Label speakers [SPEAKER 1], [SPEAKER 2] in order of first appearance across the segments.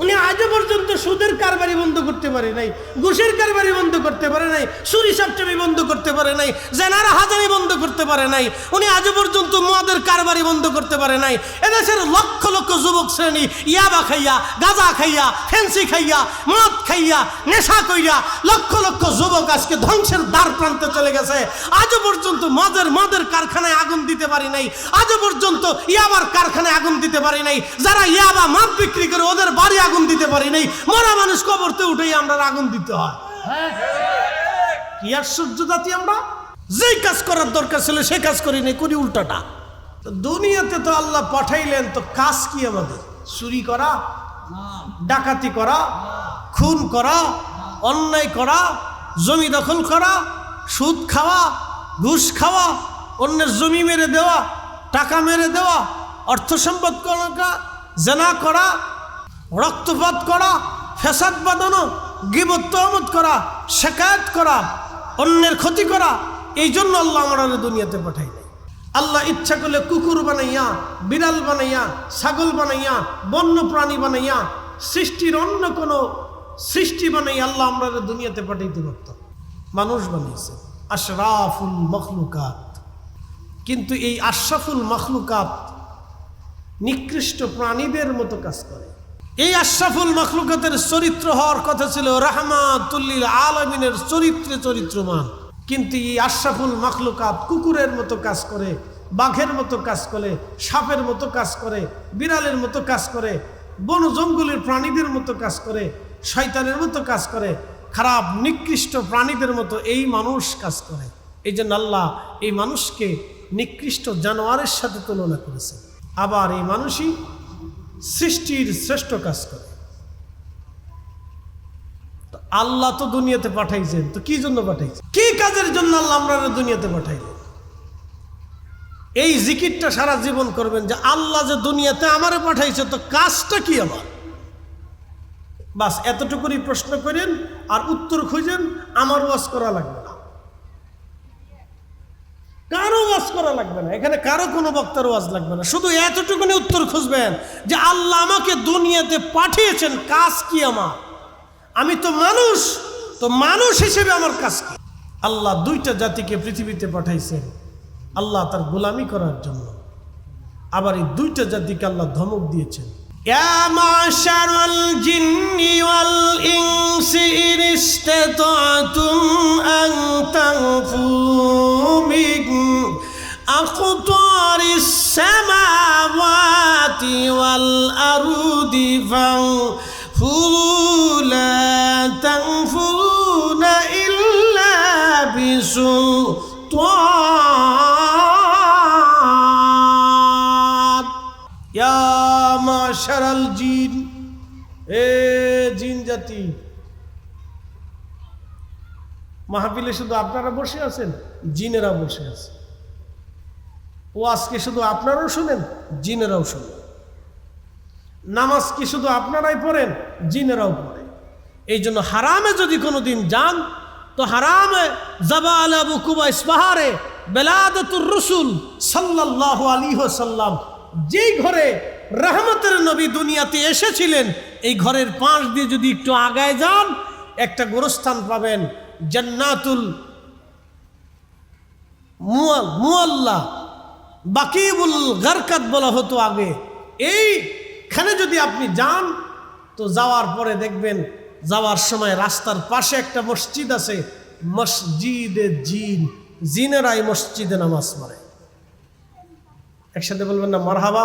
[SPEAKER 1] উনি আজও পর্যন্ত সুদের কারবারি বন্ধ করতে পারে নাই, ঘুষের কারবারি বন্ধ করতে পারে নাই চুরি সাপটামি বন্ধ করতে পারে নাই, জেনার হাজারি বন্ধ করতে পারে নাই, উনি আজও পর্যন্ত মদের কারবারি বন্ধ করতে পারে নাই। এদেশের লক্ষ লক্ষ যুবক শ্রেণি, ইয়াবা খাইয়া, গাঁজা খাইয়া, ফেন্সি খাইয়া, মদ খাইয়া, নেশা কইয়া লক্ষ লক্ষ যুবক আজকে ধ্বংসের দ্বার প্রান্তে চলে গেছে। আজও পর্যন্ত মদের মদের কারখানায় আগুন দিতে পারি নাই। আজও পর্যন্ত ইয়াবার কারখানায় আগুন দিতে পারি নাই। যারা ইয়াবা মদ বিক্রি করে ওদের বাড়ি আগুন দিতে পারি নাই। মরা মানুষ কবরতে উঠেই আমরা আগুন দিতে হয়। কি আশ্চর্য জাতি আমরা? যেই কাজ করার দরকার ছিল সেই কাজ করি নাই করি উল্টাটা। দুনিয়াতে তো আল্লাহ পাঠাইলেন তো কাজ কি আমাদের? চুরি করা ডাকাতি করা খুন করা অন্যায় করা জমি দখল করা সুদ খাওয়া ঘুষ খাওয়া অন্যের জমি মেরে দেওয়া টাকা মেরে দেওয়া অর্থ সম্পদ করা জেনা করা রক্তপাত করা ফেসাদ বাঁধানো, গিবত করা শেখায়ত করা, অন্যের ক্ষতি করা, এই জন্য আল্লাহ আমরা দুনিয়াতে পাঠাই নাই। আল্লাহ ইচ্ছা করলে কুকুর বানাইয়া, বিড়াল বানাইয়া, ছাগল বানাইয়া বন্য প্রাণী বানাইয়া, সৃষ্টির অন্য কোনো সৃষ্টি বানাই আল্লাহ আমরা দুনিয়াতে পাঠাইতে পারত মানুষ বানিয়েছে, আশরাফুল মখলুকাত। কিন্তু এই আশরাফুল মখলুকাত নিকৃষ্ট প্রাণীদের মতো কাজ করে। এই আশরাফুল মখলুকাতের চরিত্র হওয়ার কথা ছিল রাহমাতুল্লিল আলমিনের চরিত্রে চরিত্রমান। কিন্তু এই আশরাফুল মখলুকাত কুকুরের মতো কাজ করে, বাঘের মতো কাজ করে, সাপের মতো কাজ করে, বিড়ালের মতো কাজ করে, বন জঙ্গলের প্রাণীদের মতো কাজ করে, শয়তানের মতো কাজ করে, খারাপ নিকৃষ্ট প্রাণীদের মতো এই মানুষ কাজ করে। এই জন্য আল্লাহ এই মানুষকে নিকৃষ্ট জানোয়ারের সাথে তুলনা করেছে আবার এই মানুষই সৃষ্টির শ্রেষ্ঠ কাজ করে। আল্লাহ তো দুনিয়াতে পাঠাইছেন, তো কি জন্য পাঠাইছেন? কি কাজের জন্য আল্লাহ আমরা দুনিয়াতে পাঠাইলেন? এই জিকিরটা সারা জীবন করবেন যে আল্লাহ যে দুনিয়াতে আমারে পাঠাইছে, তো কাজটা কি আমার? বাস এতটুকুনি প্রশ্ন করেন আর উত্তর খুঁজেন, আমার ওয়াজ করা লাগবে। কারো ওয়াজ করা লাগবে না এখানে কারো কোনো বক্তার ওয়াজ লাগবে না শুধু এতটুকুনি উত্তর খুঁজবেন যে আল্লাহ আমাকে দুনিয়াতে পাঠিয়েছেন কাজ কি আমার আমি তো মানুষ তো মানুষ হিসেবে আমার কাজ কি আল্লাহ দুইটা জাতিকে পৃথিবীতে পাঠাইছেন আল্লাহ তার গোলামি করার জন্য আবার এই দুইটা জাতিকে আল্লাহ ধমক দিয়েছেন يا معشر الجن والإنس إن استطعتم أن تنفوا من أقطار السماوات والأرض فانفروا لا تنفرون إلا بسلطان ইয়া মাশারাল জিন এ জিন জাতি মাহফিলে শুধু আপনারা বসে আছেন জিনেরা বসে আছে ও আজকে শুধু আপনারাও শুনেন, জিনেরাও শুনেন। নামাজ কি শুধু আপনারাই পড়েন, জিনেরাও পড়ে এই জন্য হারামে যদি কোনো দিন যান, তো হারামে জাবা আলা বুকুবা ইসপাহারে বেলাদতুর রসুল সাল্লাহ আলী সাল্লাম যেই ঘরে রহমতের নবী দুনিয়াতে এসেছিলেন, এই ঘরের পাশ দিয়ে যদি একটু আগায় যান, একটা গোরস্থান পাবেন, জান্নাতুল মুয়াল মুয়াল্লা। বাকিবুল গারকাত বলা হতো আগে। এইখানে যদি আপনি যান তো যাওয়ার পরে দেখবেন যাওয়ার সময় রাস্তার পাশে একটা মসজিদ আছে মসজিদে জিন। জিনেরাই মসজিদে নামাজ পড়ে। একসাথে বলবেন না মারহাবা?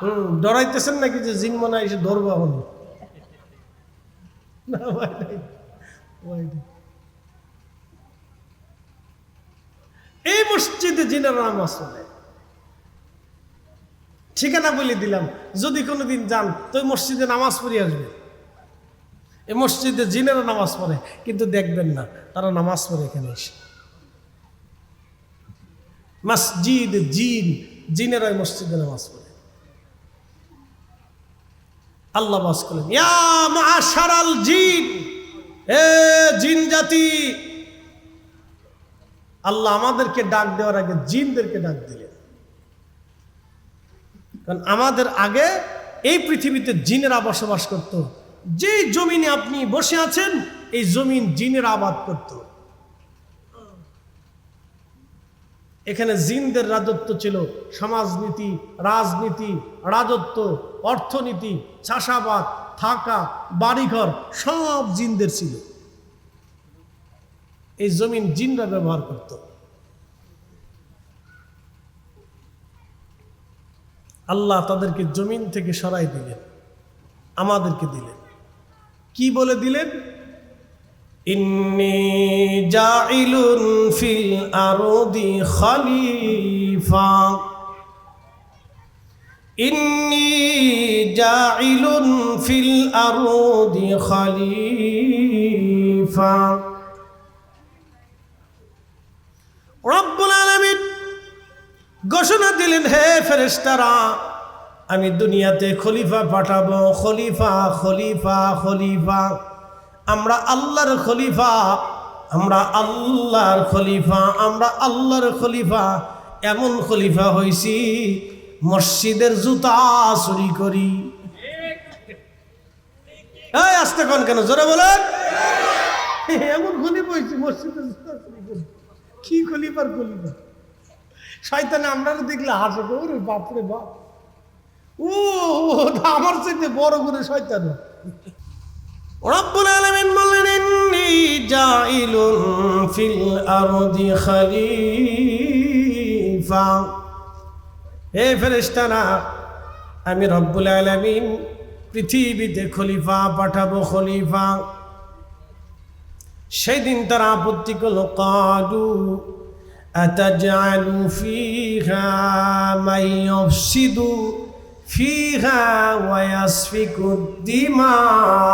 [SPEAKER 1] হুম ডরাইতেছেন নাকি যে জিন মনে হয় এসে ধরবো না ভয় নাই, ভয় নাই। এই মসজিদে জিনের নামাজ পড়ে ঠিকানা বলে দিলাম, যদি কোনোদিন যান, তো মসজিদে নামাজ পড়ে আসবে এই মসজিদে জিনেরা নামাজ পড়ে, কিন্তু দেখবেন না, তারা নামাজ পড়ে এখানে এসে। মসজিদ জিন, জিনেরা মসজিদে নামাজ পড়ে। আল্লাহ বাস মাশারাল জিন, এ জিন জাতি আল্লাহ আমাদেরকে ডাক দেওয়ার আগে জিনদেরকে ডাক দিলেন। কারণ আমাদের আগে এই পৃথিবীতে জিনেরা বসবাস করত। যে জমিনে আপনি বসে আছেন, এই জমিন জিনের আবাদ করত। এখানে জিনদের রাজত্ব ছিল সমাজনীতি, রাজনীতি, রাজত্ব, অর্থনীতি, চাষাবাদ, থাকা, বাড়িঘর, সব জিনদের ছিল। এই জমিন জিনরা ব্যবহার করত। আল্লাহ তাদেরকে জমিন থেকে সরাই দিলেন, আমাদেরকে দিলেন। কি বলে দিলেন? ফিল আরদি খলিফা। ইন্নি ফিল রব্বুল আলামিন ঘোষণা দিলেন, হে ফেরেশতারা, আমি দুনিয়াতে খলিফা পাঠাবো। খলিফা খলিফা খলিফা। আমরা আল্লাহর খলিফা, আমরা আল্লাহর খলিফা, আমরা আল্লাহর খলিফা। এমন খলিফা হইছি, মসজিদের জুতা চুরি করি। আসতে কন কেন? জোরে বলেন। এমন খলিফা হয়েছি মসজিদের জুতা চুরি করি। কি খলিফার খলিফা? শয়তানে আমরা দেখলে হাসে, ওরে বাপরে বাপ। ও আমার চাইতে বড় করে শয়তান আলামিন আমি রব্বুল আলামিন পৃথিবীতে খলিফা পাঠাবো, খলিফা। সেদিন তারা আপত্তি করল, কালু أتجعل فيها من يفسد فيها ويسفك الدماء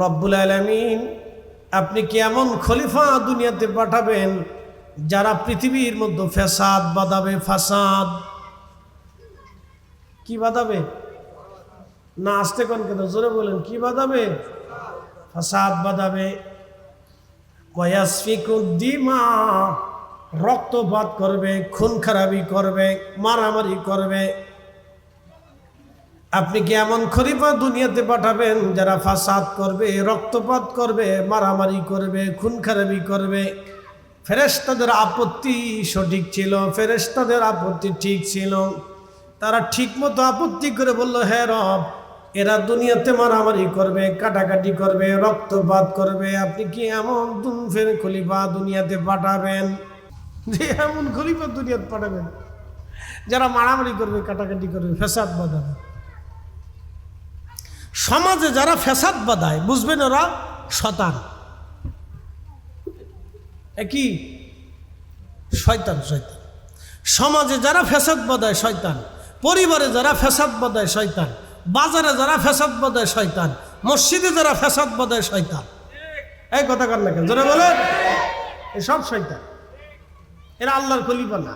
[SPEAKER 1] রব্বুল আলমিন আপনি কি এমন খলিফা দুনিয়াতে পাঠাবেন যারা পৃথিবীর মধ্যে ফ্যাসাদ বাঁধাবে ফাসাদ কি বাঁধাবে না আসতে কোন কেন জোরে বলেন কি বাঁধাবে ফাসাদ বাঁধাবে। কয়াসফিকুদ্দিমা রক্তপাত করবে, খুন খারাপি করবে, মারামারি করবে। আপনি কি এমন খরিফা দুনিয়াতে পাঠাবেন যারা ফাসাদ করবে, রক্তপাত করবে, মারামারি করবে, খুন খারাপি করবে? ফেরেস্তাদের আপত্তি সঠিক ছিল ফেরেস্তাদের আপত্তি ঠিক ছিল। তারা ঠিক মতো আপত্তি করে বলল হ্যাঁ রব এরা দুনিয়াতে মারামারি করবে, কাটাকাটি করবে, রক্তপাত করবে। আপনি কি এমন দুনফের খলিফা দুনিয়াতে পাঠাবেন? যে এমন খলিফা দুনিয়াতে পাঠাবেন? যারা মারামারি করবে, কাটাকাটি করবে ফেসাদ বাঁধাবে। সমাজে যারা ফেসাদ বাঁধায়, বুঝবেন ওরা শতান একই শয়তান শয়তান। সমাজে যারা ফেসাদ বাঁধায়, শয়তান। পরিবারে যারা ফেসাদ বাঁধায়, শয়তান। বাজারে যারা ফেসাদ বাঁধায় শয়তান, মসজিদে যারা ফেসাদ বাঁধায় শয়তান। এই কথা কর না কেন? যারা বলেন এসব শয়তান। এরা আল্লাহর খলিফা না।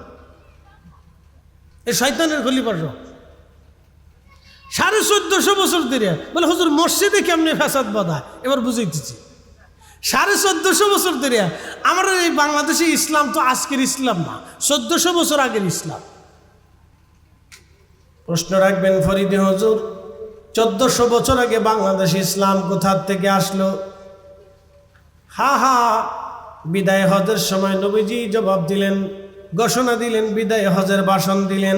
[SPEAKER 1] এ শয়তানের খলিফা সাড়ে চোদ্দশো বছর ধরে বলে, হুজুর, মসজিদে কেমনি ফ্যাসাদ বাঁধা এবার বুঝাইতেছি। সাড়ে চোদ্দশো বছর ধরে আমার এই বাংলাদেশে ইসলাম তো আজকের ইসলাম না, চোদ্দশো বছর আগের ইসলাম। প্রশ্ন রাখবেন ফরিদে হজুর। চোদ্দশো বছর আগে বাংলাদেশ ইসলাম কোথার থেকে আসলো? হা হা, বিদায় হজের সময় নবীজি জবাব দিলেন, ঘোষণা দিলেন, বিদায় হজের ভাষণ দিলেন।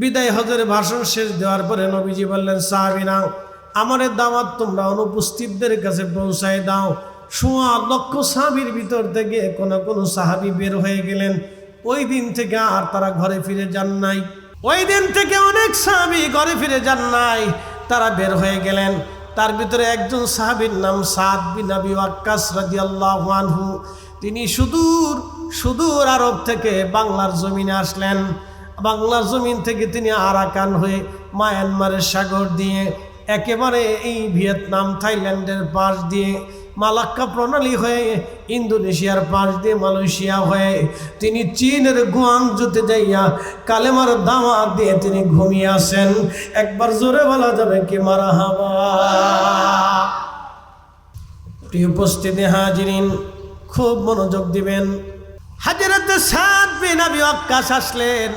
[SPEAKER 1] বিদায় হজের ভাষণ শেষ দেওয়ার পরে নবীজি বললেন সাহাবিনা আমাদের দাওয়াত তোমরা অনুপস্থিতদের কাছে পৌঁছায় দাও। সোয়া লক্ষ সাহাবির ভিতর থেকে কোনো কোনো সাহাবি বের হয়ে গেলেন। ওই দিন থেকে আর তারা ঘরে ফিরে যান নাই। ওই দিন থেকে অনেক সাহাবি ঘরে ফিরে যান নাই। তারা বের হয়ে গেলেন। তার ভিতরে একজন সাহাবির নাম সাদ বিন আবি ওয়াক্কাস রাজিয়াল্লাহু আনহু। তিনি সুদূর সুদূর আরব থেকে বাংলার জমিনে আসলেন। বাংলার জমিন থেকে তিনি আরাকান হয়ে মায়ানমারের সাগর দিয়ে, একেবারে এই ভিয়েতনাম, থাইল্যান্ডের পাশ দিয়ে মালাক্কা প্রণালী হয়ে ইন্দোনেশিয়ার পাশ দিয়ে মালয়েশিয়া হয়ে তিনি চীনের গুয়াংজুতে যাইয়া কালেমার দাওয়া দিয়ে তিনি ঘুমিয়ে আসেন। একবার জোরে বলা যাবে কি মারা হাওয়া প্রিয় উপস্থিতি হাজিরিন, খুব মনোযোগ দিবেন। হাজারাতে সাত বিন আবি ওয়াক্কাস আসলেন।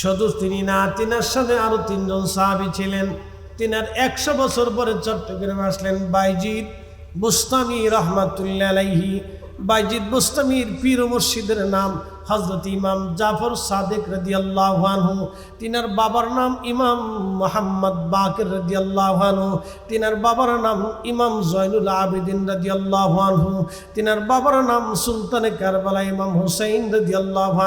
[SPEAKER 1] শুধু তিনি না, তিনার সাথে আরও তিনজন সাহাবী ছিলেন। তিনার একশো বছর পরে চট্টগ্রামে আসলেন বাইজিদ। বুস্তামি রহমাতুল্লাহ বাইজিদ বুস্তামির পীর মুর্শিদের নাম হজরত ইমাম জাফর সাদেক রদি আনহু, তিনার বাবার নাম ইমাম মোহাম্মদ বাকের রদি আনহু, তিনার বাবার নাম ইমাম জয়নুল আবেদিন রদি আনহু, তিনার বাবার নাম সুলতানে কারবালা ইমাম হুসাইন রদি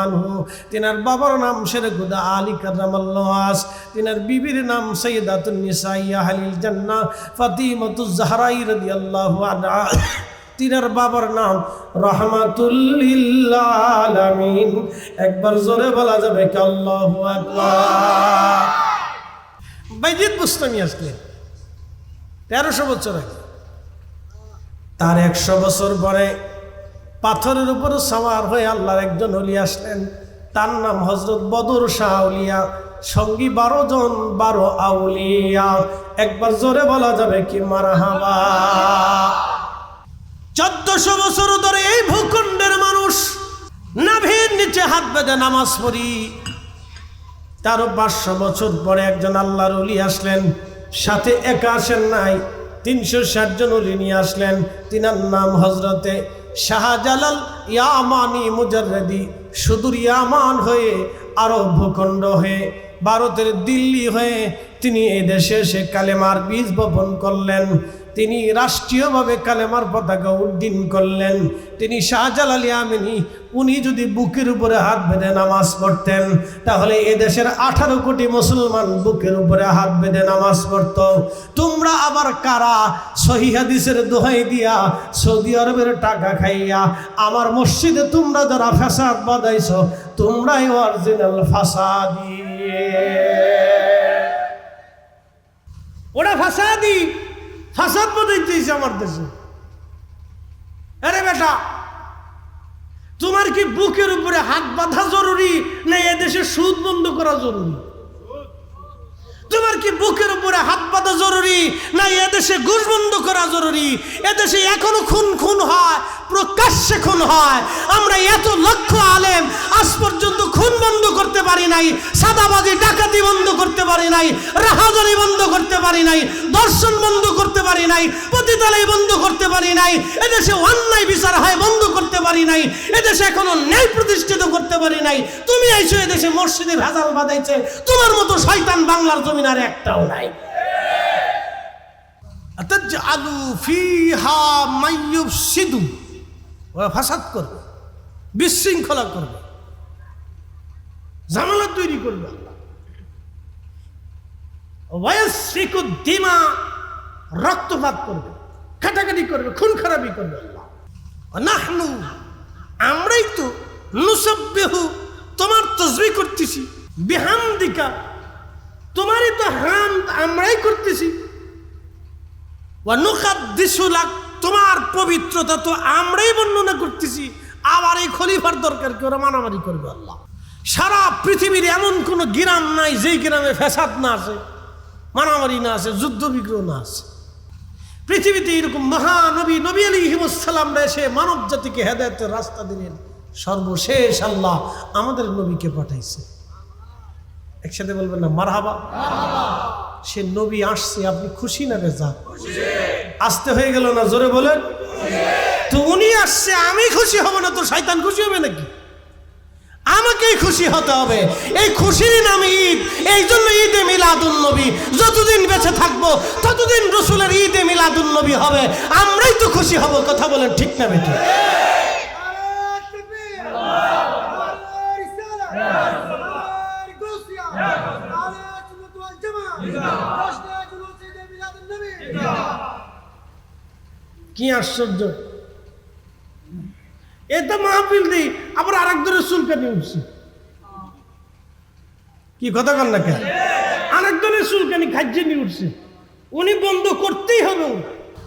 [SPEAKER 1] আনহু, তিনার বাবার নাম শেরগুদা আলী কারামাল্লাস তিনার বিবির নাম সৈয়দাতুন নিসাইয়া হালিল জান্না ফাতিমাতুজ জাহরাই রদি আল্লাহু আনহা। তিনার বাবার নাম রহমাতুল্লিল্লামিন একবার জোরে বলা যাবে বাইজিদ বুস্তামি তেরোশো বছর আগে। তার একশো বছর পরে পাথরের উপর সাওয়ার হয়ে আল্লাহর একজন অলি আসলেন। তার নাম হজরত বদর শাহ আউলিয়া সঙ্গী বারো জন, বারো আউলিয়া। একবার জোরে বলা যাবে কি মারাহাবা। চোদ্দশো বছর ধরে এই ভূখণ্ডের মানুষ নাভির নিচে হাত বেঁধে নামাজ পড়ি। তারও পাঁচশো বছর পরে একজন আল্লাহর অলি আসলেন। সাথে একা আসেন নাই, তিনশো ষাট জন অলি নিয়ে আসলেন। তিনার নাম হজরতে শাহজালাল ইয়ামানি মুজারদি সুদূর ইয়ামান হয়ে, আরব ভূখণ্ড হয়ে, ভারতের দিল্লি হয়ে তিনি এদেশে দেশে এসে কালেমার বীজ বপন করলেন। তিনি রাষ্ট্রীয়ভাবে কালেমার পতাকা উড্ডীন করলেন। তিনি শাহজালাল আমিনী, উনি যদি বুকের উপরে হাত বেঁধে নামাজ পড়তেন, তাহলে এদেশের আঠারো কোটি মুসলমান বুকের উপরে হাত বেঁধে নামাজ পড়ত। তোমরা আবার কারা? সহি হাদিসের দোহাই দিয়া সৌদি আরবের টাকা খাইয়া আমার মসজিদে তোমরা যারা ফ্যাসাদ বাদাইছ তোমরাই অরিজিনাল ফাসাদি। ওরা ফাসাদি। বাদাইতেছে আমার দেশে। আরে বেটা, তোমার কি বুকের উপরে হাত বাঁধা জরুরি না এদেশে সুদ বন্ধ করা জরুরি? তোমার কি বুকের উপরে হাত বাঁধা জরুরি না এদেশে ঘুষ বন্ধ করা জরুরি? এদেশে এখনও খুন খুন হয় প্রকাশ্যে খুন হয়। আমরা এত লক্ষ আলেম, আজ পর্যন্ত খুন বন্ধ করতে পারি নাই, সাদাবাজি, ডাকাতি বন্ধ করতে পারি নাই রাহাজানি বন্ধ করতে পারি নাই, দর্শন বন্ধ করতে পারি নাই, পতিতালয় বন্ধ করতে পারি নাই, এদেশে অন্যায় বিচার হয়, বন্ধ করতে পারি নাই, এদেশে এখনও ন্যায় প্রতিষ্ঠিত করতে পারি নাই। তুমি আইছো এদেশে, মসজিদে ভেজাল বাঁধাইছে, তোমার মতো শয়তান বাংলার জমিন আর একটাও নাই। আলু ফিহা মাইয়ুফসিদু। ওরা ফাসাদ করবে, বিশৃঙ্খলা করবে ঝামেলা তৈরি করবে আল্লাহ। দিমা রক্তপাত করবে কাটাকাটি করবে খুন খারাপি করবে আল্লাহ। আমরাই তো নুসব্বিহু, তোমার তসবি করতেছি, বিহামদিকা, তোমারই তো হাম আমরাই করতেছি। ওয়ানুকাদ্দিসুলাক তোমার পবিত্রতা তো আমরাই বর্ণনা করতেছি। আবার এই খলিফার দরকার কি? ওরা মারামারি করবে আল্লাহ। সারা পৃথিবীর এমন কোনো গ্রাম নাই যেই গ্রামে ফ্যাসাদ না আছে, মারামারি না আছে, যুদ্ধ বিগ্রহ না আছে। পৃথিবীতে এরকম মহানবী নবী আলী হিমসাল্লামরা এসে মানব জাতিকে হেদায়তের রাস্তা দিলেন। সর্বশেষ আল্লাহ আমাদের নবীকে পাঠাইছে। একসাথে বলবেন না, মারহাবা। সে নবী আসছে, আপনি খুশি না বেজা আসতে হয়ে গেল না জোরে বলেন তো উনি আসছে আমি খুশি হব না তো শয়তান খুশি হবে নাকি আমাকেই খুশি হতে হবে এই খুশির নাম ঈদ এই জন্য ঈদে মিলাদুন নবী যতদিন বেঁচে থাকব ততদিন রসুলের ঈদে মিলাদুন নবী হবে আমরাই তো খুশি হব কথা বলেন ঠিক না বেটি কি আশ্চর্য? এটা মাহফিল দিই আবার আরেক ধরে নিয়ে উঠছে। কি কথা বল না কেন? আরেক ধরনের চুলকানি খাইছে নিয়ে উঠছে। উনি বন্ধ করতেই হবে।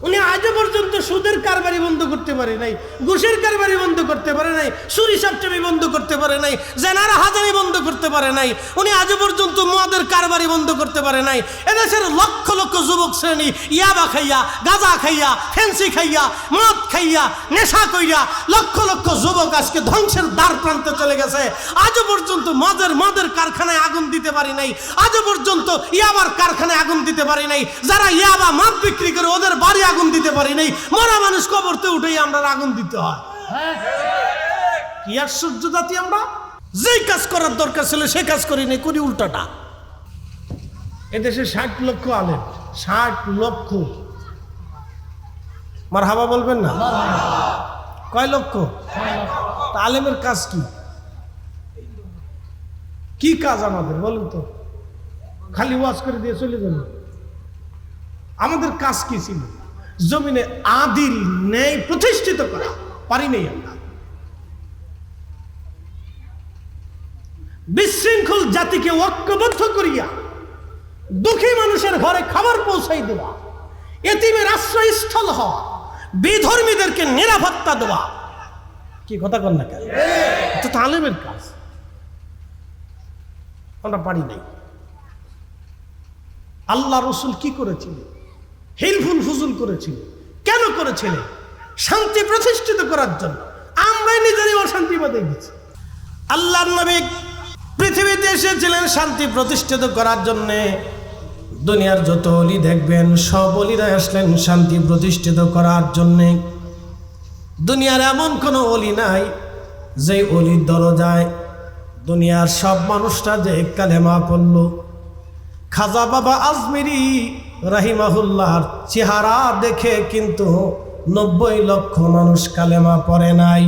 [SPEAKER 1] উনি আজও পর্যন্ত সুদের কারবারি বন্ধ করতে পারে নাই, ঘুষের কারবারি বন্ধ করতে পারে নাই চুরি সাপচামি বন্ধ করতে পারে নাই, জেনারা হাজারি বন্ধ করতে পারে নাই, উনি আজ পর্যন্ত মদের কারবারি বন্ধ করতে পারে নাই। এদেশের লক্ষ লক্ষ যুবক শ্রেণি ইয়াবা খাইয়া, গাঁজা খাইয়া, ফেন্সি খাইয়া, মদ খাইয়া, নেশা কইয়া লক্ষ লক্ষ যুবক আজকে ধ্বংসের দ্বার প্রান্তে চলে গেছে। আজও পর্যন্ত মদের মদের কারখানায় আগুন দিতে পারি নাই। আজও পর্যন্ত ইয়াবার কারখানায় আগুন দিতে পারি নাই। যারা ইয়াবা মদ বিক্রি করে ওদের বাড়ি আগুন দিতে পারি নাই। মরা মানুষ কবরতে উঠেই আমরা আগুন দিতে হয়। কি আশ্চর্য জাতি আমরা? যেই কাজ করার দরকার ছিল সে কাজ করি নাই করি উল্টাটা। এদেশে ষাট লক্ষ আলেম ষাট লক্ষ। মার হাবা বলবেন না? কয় লক্ষ? আলেমের কাজ কি? কি কাজ আমাদের বলুন তো? খালি ওয়াজ করে দিয়ে চলে যাবে আমাদের কাজ কি ছিল? জমিনে আদিল ন্যায় প্রতিষ্ঠিত করা পারি নাই আমরা। বিশৃঙ্খল জাতিকে ঐক্যবদ্ধ করিয়া দুঃখী মানুষের ঘরে খাবার পৌঁছাই দেওয়া, এতিমের আশ্রয়স্থল হওয়া, বিধর্মীদেরকে নিরাপত্তা দেওয়া। কি কথা কন না কেন? এটা তো কাজ। আমরা পারি নাই। আল্লাহ রসুল কি করেছিলেন? হিলফুল ফুজুল করেছিল। কেন করেছিলেন শান্তি প্রতিষ্ঠিত করার জন্য। আমরাই নিজেরই অশান্তি বাদে গেছি। আল্লাহ নবী পৃথিবীতে এসেছিলেন শান্তি প্রতিষ্ঠিত করার জন্যে। দুনিয়ার যত অলি দেখবেন, সব অলিরা আসলেন শান্তি প্রতিষ্ঠিত করার জন্যে। দুনিয়ার এমন কোনো অলি নাই যে অলির দরজায় দুনিয়ার সব মানুষরা যে কালেমা পড়ল। খাজা বাবা আজমিরি রাহিমাহুল্লাহর চেহারা দেখে কিন্তু নব্বই লক্ষ মানুষ কালেমা পড়ে নাই।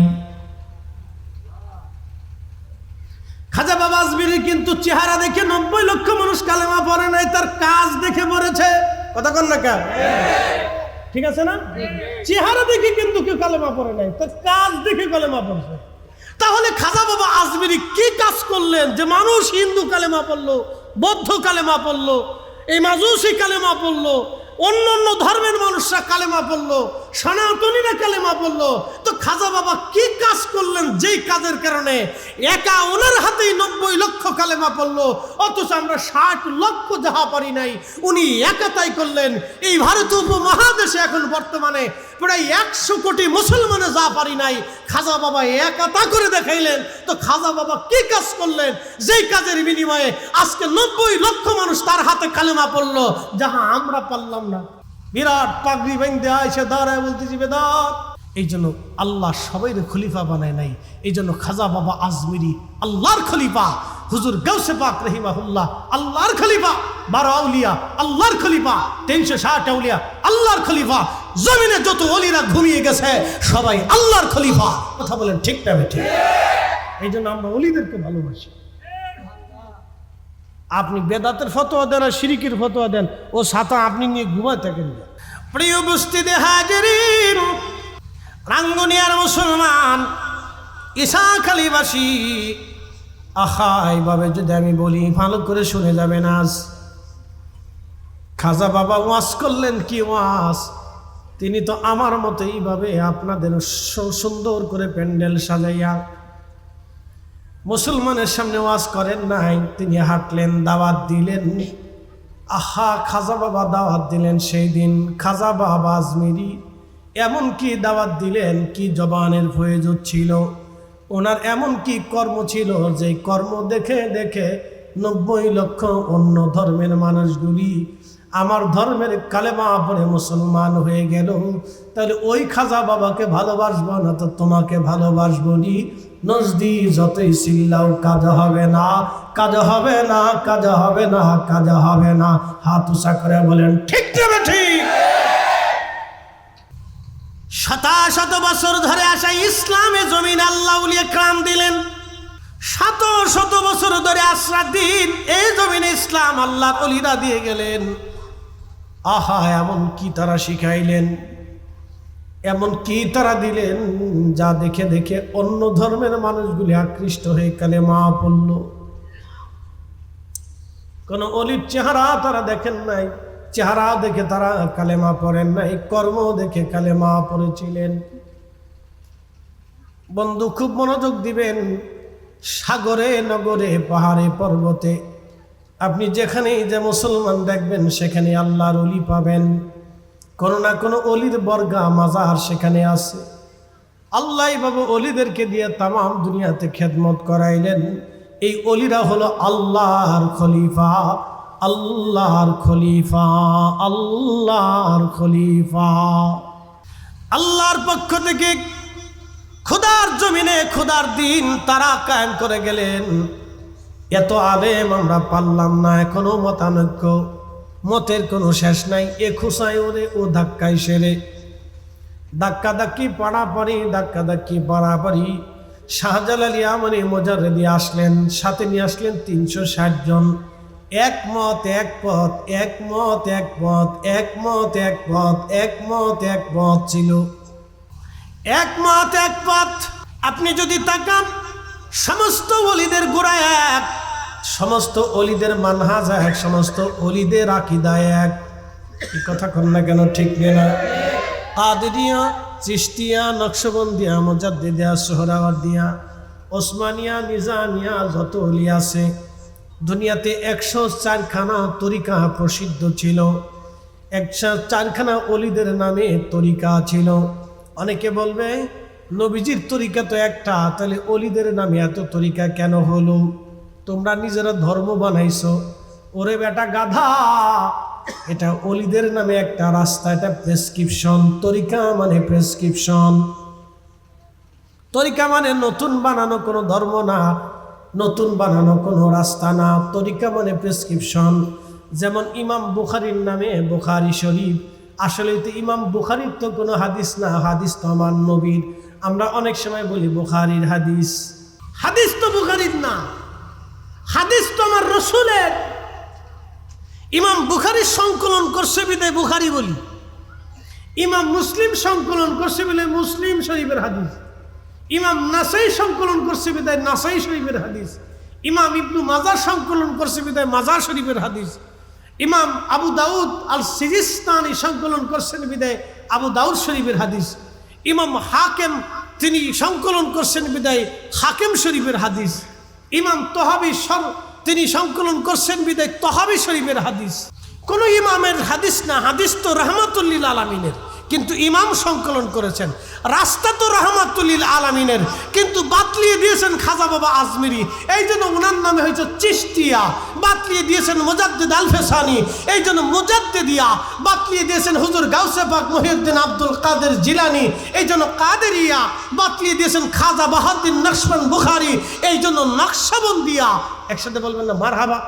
[SPEAKER 1] খাজা বাবা আজমিরি কিন্তু চেহারা দেখে নব্বই লক্ষ মানুষ কালেমা পড়ে নাই, তার কাজ দেখে পড়েছে কথা কন না কেন? ঠিক আছে না? চেহারা দেখে কিন্তু কেউ কালেমা পড়ে নাই, তার কাজ দেখে কালেমা পড়ছে। তাহলে খাজা বাবা আজমিরি কি কাজ করলেন যে মানুষ হিন্দু কালেমা পড়ল? বৌদ্ধ কালেমা পড়ল, এই মাজুসি কালেমা পড়ল, অন্য অন্য ধর্মের মানুষরা কালেমা পড়ল, সনাতনীরা কালেমা পড়ল। তো খাজা বাবা কি কাজ করলেন যেই কাজের কারণে? একা ওনার হাতেই নব্বই লক্ষ কালেমা পড়ল, অথচ আমরা ষাট লক্ষ যাহা পারি নাই, উনি একা তাই করলেন। এই ভারত উপমহাদেশে এখন বর্তমানে প্রায় একশো কোটি মুসলমানে যা পারি নাই, খাজা বাবা করে দেখাইলেন। তো খাজা বাবা কি কাজ করলেন? যেই কাজের বিনিময়ে আজকে নব্বই লক্ষ মানুষ তার হাতে কালেমা পড়ল, যাহা আমরা পারলাম না। বিরাট পাগড়ি আইসে দাঁড়ায় বলতেছি, বেদাত। এই জন্য আল্লাহ সবাই খলিফা বানায় নাই, এই জন্য খাজা বাবা আজমিরি আল্লাহর খলিফা। হুজুর গৌসে পাক রহিমাহুল্লাহ আল্লাহর খলিফা। বারো আউলিয়া আল্লাহর খলিফা। তিনশো ষাট আউলিয়া আল্লাহর খলিফা। জমিনে যত অলিরা ঘুমিয়ে গেছে সবাই আল্লাহর খলিফা। কথা বলেন ঠিক না ঠিক এই জন্য আমরা অলিদেরকে ভালোবাসি। আপনি বেদাতের ফতোয়া দেন আর শিরিকের ফতোয়া দেন ও সাতা আপনি নিয়ে ঘুমায় থাকেন। প্রিয় বস্তিতে হাজিরিন রাঙ্গুনিয়ার মুসলমান ঈশাখালীবাসী আহা, এইভাবে যদি আমি বলি, ভালো করে শুনে যাবেন আজ খাজা বাবা ওয়াজ করলেন কি ওয়াজ? তিনি তো আমার মতো এইভাবে আপনাদের সুন্দর করে প্যান্ডেল সাজাইয়া মুসলমানের সামনে ওয়াজ করেন নাই। তিনি হাঁটলেন, দাওয়াত দিলেন। আহা, খাজা বাবা দাওয়াত দিলেন সেই দিন। খাজা বাবা আজমিরি এমন কি দাওয়াত দিলেন কি জবানের প্রয়োজন ছিল। ওনার এমন কি কর্ম ছিল যে কর্ম দেখে দেখে নব্বই লক্ষ অন্য ধর্মের মানুষগুলি আমার ধর্মের কালেমা পরে মুসলমান হয়ে গেল। তাহলে ওই খাজা বাবাকে ভালোবাসবো না তো তোমাকে ভালোবাসবো নি? নজদি যতই চিল্লাও, কাজ হবে না, কাজ হবে না, কাজ হবে না, কাজ হবে না। হাত উষা করে বলেন, ঠিক না ঠিক। শত শত বছর ধরে আসা ইসলামে জমিন আল্লাহ উলিয়ে ক্রাম দিলেন। শত শত বছর ধরে আশ্রা দিন এই জমিনে ইসলাম আল্লাহ অলিরা দিয়ে গেলেন। আহা, এমন কি তারা শিখাইলেন? এমন কি তারা দিলেন যা দেখে দেখে অন্য ধর্মের মানুষগুলি আকৃষ্ট হয়ে কালে মা পড়ল। কোন অলির চেহারা তারা দেখেন নাই। চেহারা দেখে তারা কালেমা পড়েন নাই, কর্ম দেখে কালেমা পড়েছিলেন। বন্ধু, খুব মনোযোগ দিবেন। সাগরে, নগরে, পাহাড়ে, পর্বতে, আপনি যেখানেই যে মুসলমান দেখবেন, সেখানে আল্লাহর অলি পাবেন। কোনো না কোনো অলির বর্গা, মাজার সেখানে আছে। আল্লাহ বাবু অলিদেরকে দিয়ে তাম দুনিয়াতে খেদমত করাইলেন। এই অলিরা হলো আল্লাহর খলিফা। আল্লাহর খলিফা আল্লাহর খলিফা। আল্লাহর পক্ষ থেকে খোদার জমিনে খোদার দিন তারা কায়েম করে গেলেন। এত আলেম আমরা পারলাম না, এখনও মতানৈক্য। মতের কোনো শেষ নাই, এ খুসাই ওরে, ও ধাক্কাই সেরে। ধাক্কা ধাক্কি পাড়াপাড়ি ধাক্কা ধাক্কি পাড়াপাড়ি। শাহজালাল ইয়ামানি মোজারেদি আসলেন, সাথে নিয়ে আসলেন তিনশো ষাট জন। একমত এক পথ একমত এক পথ একমত এক পথ একমত এক পথ ছিল। একমত এক পথ আপনি যদি তাকান, সমস্ত অলিদের গোড়া এক, সমস্ত অলিদের মানহাজ এক, সমস্ত অলিদের আকিদা এক। এই কথা কন না কেন, ঠিক না? কাদেরিয়া চিস্তিয়া নকশবন্দিয়া, মোজাদ্দিদিয়া, সোহরাওয়ার্দিয়া, ওসমানিয়া নিজামিয়া যত অলি আছে দুনিয়াতে একশো চারখানা তরিকা প্রসিদ্ধ ছিল। একশো চারখানা অলিদের নামে তরিকা ছিল। অনেকে বলবে, নবীজির তরিকা তো একটা, তাহলে অলিদের নামে এত তরিকা কেন হলো? তোমরা নিজেরা ধর্ম বানাইছো। ওরে বেটা গাধা! এটা অলিদের নামে একটা রাস্তা, এটা প্রেসক্রিপশন তরিকা মানে প্রেসক্রিপশন তরিকা মানে নতুন বানানো কোনো ধর্ম না। নতুন বানানো কোনো রাস্তা না, তরিকা মানে প্রেসক্রিপশন যেমন ইমাম বুখারির নামে বুখারি শরীফ। আসলে তো ইমাম বুখারির তো কোনো হাদিস না, হাদিস তো আমার নবীর। আমরা অনেক সময় বলি বুখারির হাদিস। হাদিস তো বুখারির না, হাদিস তো আমার রসুলের। ইমাম বুখারির সংকলন করছে বিদায় বুখারি বলি। ইমাম মুসলিম সংকলন করছে বলে মুসলিম শরীফের হাদিস। ইমাম নাসাই সংকলন করছে বিদায় নাসাই শরীফের হাদিস। ইমাম ইবনু মাজার সংকলন করছে বিদায় মাজার শরীফের হাদিস। ইমাম আবু দাউদ আল সিজিস্তানি সংকলন করছেন বিদায় আবু দাউদ শরীফের হাদিস। ইমাম হাকেম তিনি সংকলন করছেন বিদায় হাকেম শরীফের হাদিস। ইমাম তহাবি সর তিনি সংকলন করছেন বিদায় তহাবি শরীফের হাদিস। কোন ইমামের হাদিস না, হাদিস তো রহমাতুল্লিল আলমিনের। কিন্তু ইমাম সংকলন করেছেন। রাস্তা তো রহমাতুল্লিল আলমিনের, কিন্তু বাতলিয়ে দিয়েছেন খাজা বাবা আজমিরি। এই জন্য ওনার নামে হয়েছে চিস্তিয়া বাতলিয়ে দিয়েছেন মোজাদ্দিদ আলফেসানি। এই জন্য মোজাদ্দিদিয়া। বাতলিয়ে দিয়েছেন হুজুর গাউসে পাক মহিউদ্দিন আব্দুল কাদের জিলানি। এই জন্য কাদেরিয়া। বাতলিয়ে দিয়েছেন খাজা বাহাদ্দিন নকশবন বুখারি। এই জন্য নকশবন্দিয়া। একসাথে বলবেন না মার হাবা